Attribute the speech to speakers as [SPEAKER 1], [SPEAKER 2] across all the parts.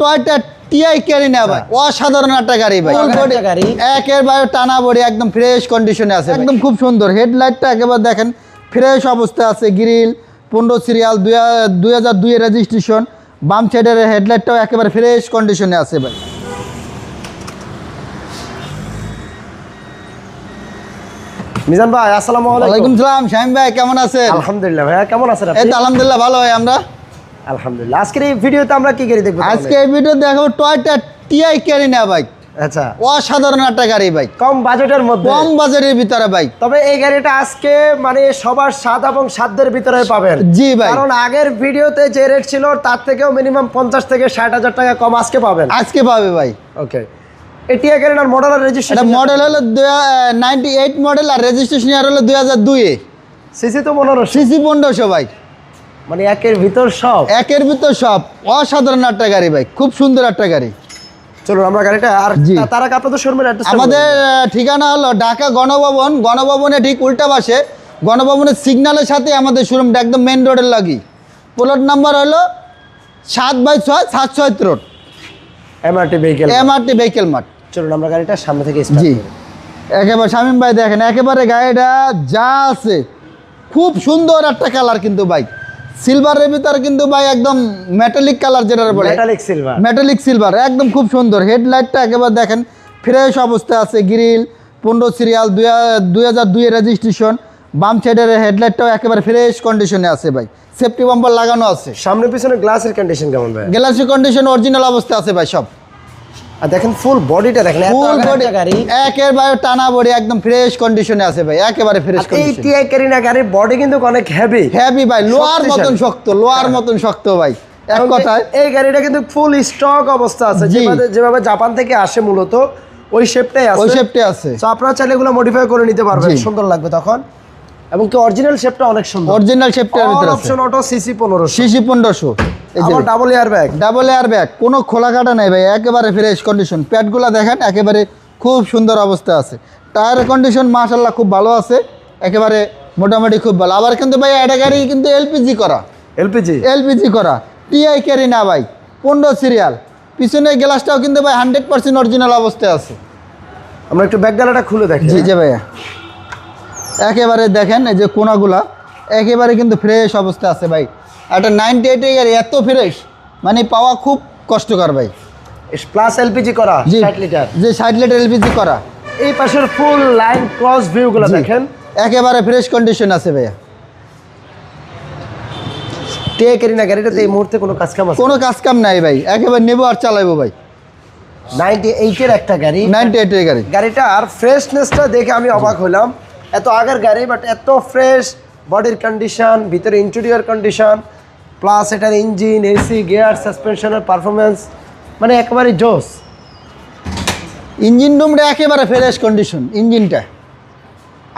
[SPEAKER 1] Toyota TI carry না ভাই। অসাধারণ একটা গাড়ি ভাই।
[SPEAKER 2] গাড়ি।
[SPEAKER 1] একেবারে টানা বডি একদম ফ্রেশ কন্ডিশনে আছে একদম খুব সুন্দর। হেডলাইটটা একেবারে দেখেন ফ্রেশ অবস্থায় আছে গ্রিল পনেরো সিরিয়াল দুই হাজার দুই রেজিস্ট্রেশন বাম সাইডের হেডলাইটটাও একেবারে ফ্রেশ কন্ডিশনে আছে ভাই।
[SPEAKER 2] মিজান ভাই আসসালামু আলাইকুম।
[SPEAKER 1] সালাম শাহিম ভাই কেমন আছেন?
[SPEAKER 2] আলহামদুলিল্লাহ ভাইয়া কেমন আছেন
[SPEAKER 1] এই তো আলহামদুলিল্লাহ ভালো হয় আমরা?
[SPEAKER 2] আলহামদুলিল্লাহ। আজকের এই ভিডিওতে আমরা কি গাড়ি দেখব
[SPEAKER 1] আজকে এই ভিডিও দেখাবো টয়টা টিআই ক্যারি না ভাই
[SPEAKER 2] তাহলে? আচ্ছা।
[SPEAKER 1] অসাধারণ একটা গাড়ি ভাই
[SPEAKER 2] কম বাজেটের মধ্যে।
[SPEAKER 1] কম বাজারের ভিতরে ভাই
[SPEAKER 2] তবে এই গাড়িটা আজকে মানে সবার স্বাদ এবং সাধ্যের ভিতরে পাবেন।
[SPEAKER 1] জি ভাই
[SPEAKER 2] কারণ আগের ভিডিওতে যে রেট ছিল তার থেকেও মিনিমাম পঞ্চাশ থেকে ষাট হাজার টাকা কম আজকে পাবেন।
[SPEAKER 1] আজকে পাবে ভাই।
[SPEAKER 2] ওকে গাড়িটার মডেল আর রেজিস্ট্রেশন
[SPEAKER 1] মডেল হলো নাইনটি এইট মডেল আর রেজিস্ট্রেশন ইয়ার হলো দুই হাজার
[SPEAKER 2] সিসি তো পনেরো
[SPEAKER 1] সিসি পনেরোশো ভাই।
[SPEAKER 2] মানে একের ভিতর সব।
[SPEAKER 1] একের ভিতর সব। অসাধারণ একটা গাড়ি ভাই খুব সুন্দর একটা গাড়ি।
[SPEAKER 2] চলুন আমরা গাড়িটা আর। তার আগে আপনাদের শোরুমের অ্যাড্রেস
[SPEAKER 1] আমাদের ঠিকানা হলো ঢাকা গণভবন। গণভবনে ঠিক উল্টা পাশে। গণভবনের সিগন্যালের সাথে আমাদের শোরুমটা একদম মেন রোডের লাগি। প্লট নাম্বার হলো সাত বাই ছয় সাত ছয় road
[SPEAKER 2] MRT vehicle
[SPEAKER 1] MRT vehicle মাঠ
[SPEAKER 2] চলুন আমরা গাড়িটা সামনে থেকে
[SPEAKER 1] জি। একেবারে শামীম ভাই দেখেন একেবারে গাড়িটা যা আছে খুব সুন্দর একটা কালার কিন্তু ভাই। সিলভারের ভিতরে কিন্তু ভাই একদম মেটালিক কালার যেটা বলে।
[SPEAKER 2] মেটালিক সিলভার
[SPEAKER 1] মেটালিক সিলভার একদম খুব সুন্দর। হেডলাইটটা একেবারে দেখেন ফ্রেশ অবস্থায় আছে গ্রিল পনেরো সিরিয়াল দুই হাজার দুই রেজিস্ট্রেশন বাম সাইডের হেডলাইটটাও একেবারে ফ্রেশ কন্ডিশনে আছে ভাই। সেফটি বাম্পার লাগানো আছে।
[SPEAKER 2] সামনে পিছনে গ্লাসের কন্ডিশন কেমন ভাই?
[SPEAKER 1] গ্লাসের কন্ডিশন অরিজিনাল অবস্থা আছে ভাই সব।
[SPEAKER 2] আর দেখেন ফুল বডিটা দেখেন
[SPEAKER 1] ফুল বডি
[SPEAKER 2] গাড়ি
[SPEAKER 1] একেবারে টানা বডি একদম ফ্রেশ কন্ডিশনে আছে ভাই একেবারে ফ্রেশ
[SPEAKER 2] আর এই টিআই গাড়ির বডি কিন্তু অনেক হেভি
[SPEAKER 1] হ্যাভি ভাই লোয়ার। মতন শক্ত লোয়ার মতন শক্ত ভাই এক কথায়।
[SPEAKER 2] এই গাড়িটা কিন্তু ফুল স্টক অবস্থা আছে। যেভাবে যেভাবে জাপান থেকে আসে মূলত ওই শেপটাই আছে।
[SPEAKER 1] ওই শেপটে আছে।
[SPEAKER 2] তো আপনারা চাইলে এগুলো মডিফাই করে নিতে পারবেন সুন্দর লাগবে তখন। এবং কি অরিজিনাল শেপটা অনেক সুন্দর।
[SPEAKER 1] অরিজিনাল শেপটার ভিতরে
[SPEAKER 2] অপশন অটো সিসি পনেরোশো।
[SPEAKER 1] সিসি পনেরোশো। এই যে
[SPEAKER 2] double air bag
[SPEAKER 1] double air bag কোনো খোলা কাটা নাই ভাই একেবারে ফ্রেশ কন্ডিশন প্যাডগুলো দেখেন একেবারে খুব সুন্দর অবস্থা আছে। টায়ার কন্ডিশন মাশাল্লাহ খুব ভালো আছে একেবারে মোটামুটি খুব ভালো। আবার কিন্তু ভাই এটা গাড়ি কিন্তু এলপিজি করা।
[SPEAKER 2] এলপিজি
[SPEAKER 1] এলপিজি করা। টিআই ক্যারি না ভাই পনেরো সিরিয়াল পিছনের গ্লাসটাও কিন্তু ভাই হান্ড্রেড পার্সেন্ট অরিজিনাল অবস্থায় আছে।
[SPEAKER 2] আমরা একটু ব্যাগ গালাটা খুলে দেখি
[SPEAKER 1] জি জি ভাইয়া। একেবারে দেখেন এই যে কোনাগুলা একেবারে কিন্তু ফ্রেশ অবস্থা আছে ভাই। একটা নাইনটি এইটের গাড়ি এত ফ্রেশ মানে পাওয়া খুব কষ্টকর ভাই।
[SPEAKER 2] প্লাস এলপিজি করা
[SPEAKER 1] জি।
[SPEAKER 2] 60 লিটার
[SPEAKER 1] যে ষাট লিটার এলপিজি করা।
[SPEAKER 2] এই পাশের ফুল লাইন ক্রস ভিউ গুলো দেখেন।
[SPEAKER 1] একেবারে ফ্রেশ কন্ডিশন আছে ভাইয়া।
[SPEAKER 2] ক্যারিনা গাড়িটাতে এই মুহূর্তে কোনো কাজ কাম আছে?
[SPEAKER 1] কোনো কাজ কাম নাই ভাই একেবারে নেব আর চালাইবো ভাই।
[SPEAKER 2] নাইনটি এইটের একটা গাড়ি।
[SPEAKER 1] নাইনটি এইটের গাড়ি।
[SPEAKER 2] গাড়িটার ফ্রেশনেসটা দেখে আমি অবাক হলাম। এত আগের গাড়ি বাট এত ফ্রেশ বডির কন্ডিশন ভিতরে ইন্টেরিয়র কন্ডিশন প্লাস এটার ইঞ্জিন এসি গিয়ার সাসপেনশনের পারফরমেন্স মানে একেবারে জোস।
[SPEAKER 1] ইঞ্জিন রুমটা একেবারে ফ্রেশ কন্ডিশন ইঞ্জিনটা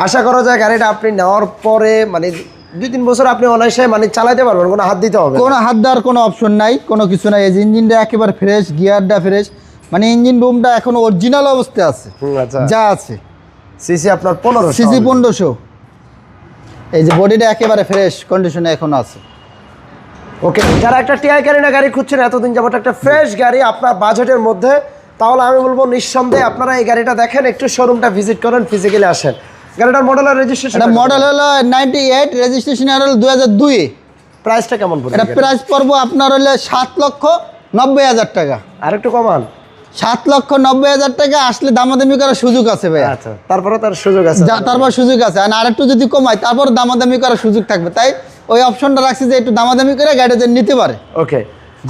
[SPEAKER 2] আশা করা যায় গাড়িটা আপনি নেওয়ার পরে মানে দুই তিন বছর আপনি অনায়াসে মানে চালাতে পারবেন কোনো হাত দিতে হবে
[SPEAKER 1] কোনো হাত দেওয়ার কোনো অপশন নাই কোনো কিছু নাই। এই ইঞ্জিনটা একেবারে ফ্রেশ গিয়ারটা ফ্রেশ মানে ইঞ্জিন রুমটা এখন অরিজিনাল অবস্থায় আছে।
[SPEAKER 2] আচ্ছা।
[SPEAKER 1] যা আছে।
[SPEAKER 2] সিসি আপনার পনেরো
[SPEAKER 1] সিসি পনেরোশো। এই যে বডিটা একেবারে ফ্রেশ কন্ডিশনে এখন আছে।
[SPEAKER 2] ওকে যারা একটা টিআই গাড়ি না গাড়ি খুঁজছেন এতদিন যাবত একটা ফ্রেশ গাড়ি আপনার বাজেটের মধ্যে তাহলে আমি বলব নিঃসন্দেহে আপনারা এই গাড়িটা দেখেন একটু শোরুমটা ভিজিট করেন ফিজিক্যালি আসেন। গাড়িটার মডেল আর রেজিস্ট্রেশন
[SPEAKER 1] মডেল হলো নাইনটি এইট রেজিস্ট্রেশন হলো দু হাজার দুই।
[SPEAKER 2] প্রাইসটা কেমন পড়বে
[SPEAKER 1] এটা প্রাইস পড়ব আপনার হলে সাত লক্ষ নব্বই হাজার টাকা।
[SPEAKER 2] আর একটু কমান।
[SPEAKER 1] সাত লক্ষ নব্বই হাজার টাকা আসলে দামাদামি করার সুযোগ আছে ভাই
[SPEAKER 2] আচ্ছা তারপরে তার সুযোগ আছে
[SPEAKER 1] তারপর সুযোগ আছে। আর আরেকটু যদি কমায় তারপর দামাদামি করার সুযোগ থাকবে। তাই ওই অপশনটা রাখছি যে একটু দামাদামি করে গাড়িটা নিতে পারে।
[SPEAKER 2] ওকে।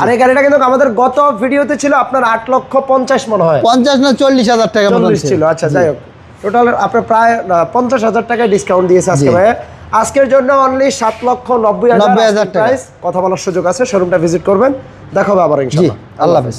[SPEAKER 2] আর এই গাড়িটা কিন্তু আমাদের গত ভিডিওতে ছিল আপনার আট লক্ষ পঞ্চাশ মনে হয়।
[SPEAKER 1] পঞ্চাশ না চল্লিশ হাজার টাকা
[SPEAKER 2] ছিল আচ্ছা যাই হোক। টোটাল আপনার প্রায় পঞ্চাশ হাজার টাকায় ডিসকাউন্ট দিয়েছে আজকে ভাই আজকের জন্য অনলি সাত লক্ষ নব্বই হাজার
[SPEAKER 1] 90,000
[SPEAKER 2] কথা বলার সুযোগ আছে শোরুমটা ভিজিট করবেন। দেখাবে আবার ইনশাল্লাহ
[SPEAKER 1] আল্লাহ হাফেজ।